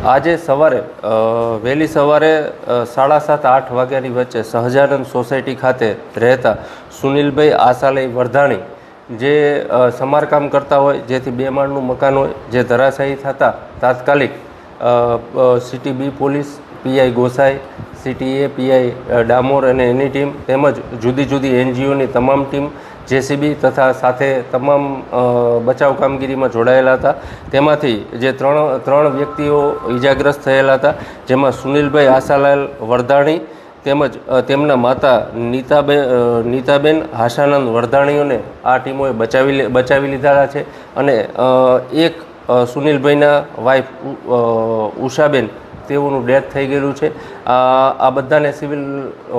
આજે સવારે વહેલી સવારે સાડા સાત, આઠ વાગ્યાની વચ્ચે સહજાનંદ સોસાયટી ખાતે રહેતા સુનિલભાઈ આસાલય વરધાણી, જે સમારકામ કરતા હોય, જેથી બે માળનું મકાન હોય, જે ધરાશાયી થતાં તાત્કાલિક city B police PI Gosai, city A PI Damor અને એની ટીમ તેમજ જુદી જુદી એનજીઓની તમામ ટીમ જેસીબી તથા સાથે તમામ બચાવ કામગીરીમાં જોડાયેલા હતા. તેમાંથી જે ત્રણ ત્રણ વ્યક્તિઓ ઈજાગ્રસ્ત થયેલા હતા, જેમાં સુનિલભાઈ આશાલાલ વરદાણી તેમજ તેમના માતા નીતાબેન નીતાબેન હાશાનંદ વરદાણીઓને આ ટીમોએ બચાવી બચાવી લીધા છે. અને એક સુનિલભાઈના વાઈફ ઉષાબેન તેઓનું ડેથ થઈ ગયેલું છે. આ બધાને સિવિલ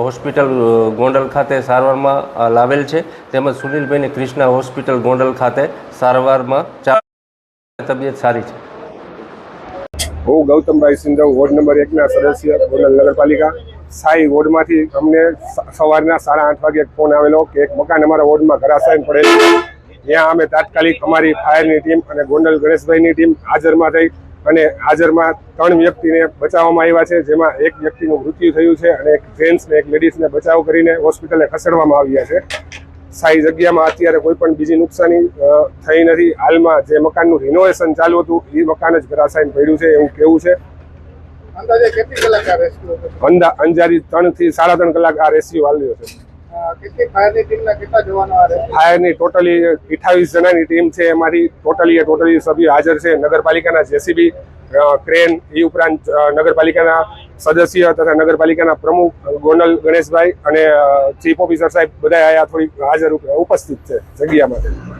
હોસ્પિટલ ગોંડલ ખાતે સારવારમાં લાવેલ છે. તેમજ સુનિલભાઈને ક્રિષ્ના હોસ્પિટલ, ગોંડલ ખાતે સારવારમાં ચા, તબિયત સારી છે. હું ગૌતમભાઈ સિંધવ, વોર્ડ નંબર એકના સદસ્ય, ગોંડલ નગરપાલિકા. સાઈ વોર્ડમાંથી અમને સવારના સાડા આઠ વાગે એક ફોન આવેલો કે એક મકાન અમારા વોર્ડમાં ઘરાશાયી પડેલું. ત્યાં અમે તાત્કાલિક અમારી ફાયરની ટીમ અને ગોંડલ ગણેશભાઈની ટીમ હાજરમાં થઈ. અને હાજરમાં ત્રણ વ્યક્તિને બચાવવામાં આવ્યા છે જેમાં એક વ્યક્તિનું મૃત્યુ થયું છે અને એક જેન્ટ્સને એક લેડીઝને બચાવ કરીને હોસ્પિટલે ખસેડવામાં આવ્યા છે. સારી જગ્યામાં અત્યારે કોઈ પણ બીજી નુકસાની થઈ નથી. હાલમાં જે મકાનનું રિનોવેશન ચાલુ હતું એ મકાન જ ઘરાશાયી પડ્યું છે એવું કેવું છે. અંદાજે કેટલી કલાક આ રેસ્ક્યુ અંદા અંજારી ત્રણથી સાડા ત્રણ કલાક આ રેસ્ક્યુ હાલ્યો છે. ટોટલી અઠાવીસ જણાની ટીમ છે. એમાંથી ટોટલી ટોટલી સભ્યો હાજર છે. નગરપાલિકાના જેસીબી ક્રેન એ ઉપરાંત નગરપાલિકાના સદસ્ય તથા નગરપાલિકાના પ્રમુખ ગોનલ ગણેશભાઈ અને ચીફ ઓફિસર સાહેબ બધા અહીંયા થોડી હાજર ઉપ- ઉપસ્થિત છે જગ્યા માટે.